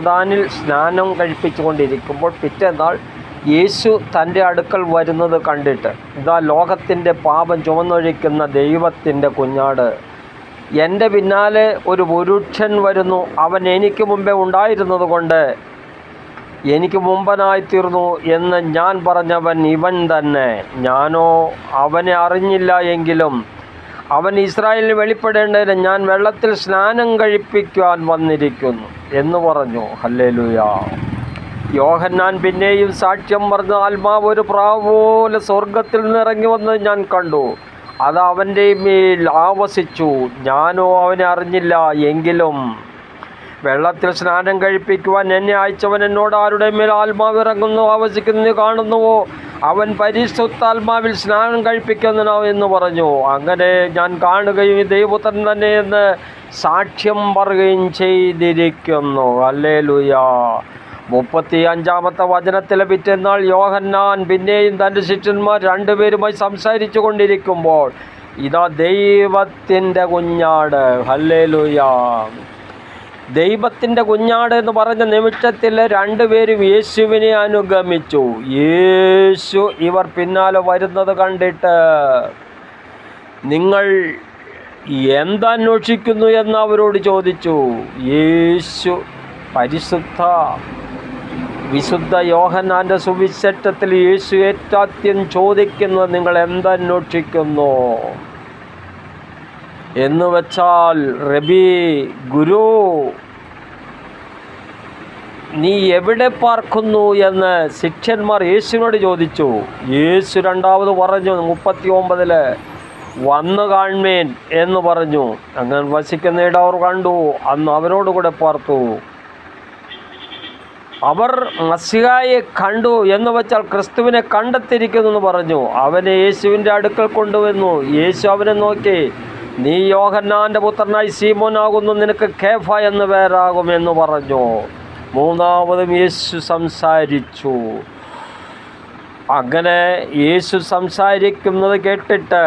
യോർദാനിൽ സ്നാനം കഴിപ്പിച്ചുകൊണ്ടിരിക്കുമ്പോൾ പിറ്റേന്നാൾ യേശു തന്റെ അടുക്കൽ വരുന്നത് കണ്ടിട്ട് ഇതാ ലോകത്തിന്റെ പാപം ചുമന്നൊഴിക്കുന്ന ദൈവത്തിന്റെ കുഞ്ഞാട്. എന്റെ പിന്നാലെ ഒരു പുരുഷൻ വരുന്നു. അവൻ എനിക്ക് മുമ്പേ ഉണ്ടായിരുന്നത് കൊണ്ട് എനിക്ക് മുമ്പനായിത്തീർന്നു എന്ന് ഞാൻ പറഞ്ഞവൻ ഇവൻ തന്നെ. ഞാനോ അവനെ അറിഞ്ഞില്ല എങ്കിലും അവൻ ഇസ്രായേലിന് വെളിപ്പെടേണ്ടതിന് ഞാൻ വെള്ളത്തിൽ സ്നാനം കഴിപ്പിക്കുവാൻ വന്നിരിക്കുന്നു എന്ന് പറഞ്ഞു. ഹല്ലേലൂയ. യോഹന്നാൻ പിന്നെയും സാക്ഷ്യം പറഞ്ഞ ആത്മാവ് ഒരു പ്രാവ് പോലെ സ്വർഗത്തിൽ നിന്ന് ഇറങ്ങി വന്നത് ഞാൻ കണ്ടു. അത് അവന്റെ മേൽ ആവസിച്ചു. ഞാനോ അവനെ അറിഞ്ഞില്ല. എങ്കിലും വെള്ളത്തിൽ സ്നാനം കഴിപ്പിക്കുവാൻ എന്നെ അയച്ചവൻ എന്നോട് ആരുടെ മേൽ ആത്മാവ് ഇറങ്ങുന്നു ആവസിക്കുന്നു കാണുന്നുവോ? അവൻ പരിശുദ്ധാത്മാവിൽ സ്നാനം കഴിപ്പിക്കുന്നനോ എന്ന് പറഞ്ഞു. അങ്ങനെ ഞാൻ കാണുകയും ദൈവപുത്രൻ തന്നെ എന്ന് സാക്ഷ്യം പറയുകയും ചെയ്തിരിക്കുന്നു. അല്ലേ ലുയാ മുപ്പത്തി അഞ്ചാമത്തെ വചനത്തിലെ പിറ്റെന്നാൾ യോഹന്നാൻ പിന്നെയും തന്റെ ശിഷ്യന്മാർ രണ്ടുപേരുമായി സംസാരിച്ചു കൊണ്ടിരിക്കുമ്പോൾ ഇതാ ദൈവത്തിന്റെ കുഞ്ഞാട്. ഹല്ലേ ദൈവത്തിന്റെ കുഞ്ഞാട് എന്ന് പറഞ്ഞ നിമിഷത്തിൽ രണ്ടുപേരും യേശുവിനെ അനുഗമിച്ചു. യേശു ഇവർ പിന്നാലെ വരുന്നത് കണ്ടിട്ട് നിങ്ങൾ എന്തന്വേഷിക്കുന്നു എന്ന് അവരോട് ചോദിച്ചു. യേശു പരിശുദ്ധ വിശുദ്ധ യോഹനാന്റെ സുവിശേഷത്തിൽ യേശു ഏറ്റാത്യം ചോദിക്കുന്നത് നിങ്ങൾ എന്തന്വേഷിക്കുന്നു എന്ന് വെച്ചാൽ റബി ഗുരു നീ എവിടെ പാർക്കുന്നു എന്ന് ശിഷ്യന്മാർ യേശുവിനോട് ചോദിച്ചു. യേശു രണ്ടാമത് പറഞ്ഞു മുപ്പത്തി ഒമ്പതിൽ വന്നു കാൺമേൻ എന്ന് പറഞ്ഞു. അങ്ങനെ വസിക്കുന്നിട അവർ കണ്ടു അന്ന് അവരോട് കൂടെ പാർത്തു. അവർ മസിഹായെ കണ്ടു എന്ന് വെച്ചാൽ ക്രിസ്തുവിനെ കണ്ടെത്തിയിരിക്കുന്നു എന്ന് പറഞ്ഞു. അവനെ യേശുവിന്റെ അടുക്കൽ കൊണ്ടുവന്നു. യേശു അവനെ നോക്കി നീ യോഹന്നാന്റെ പുത്രനായി സീമോനാകുന്നു നിനക്ക് കേഫ എന്ന് പേരാകുമെന്ന് പറഞ്ഞു. മൂന്നാമതും യേശു സംസാരിച്ചു. അങ്ങനെ യേശു സംസാരിക്കുന്നത് കേട്ടിട്ട്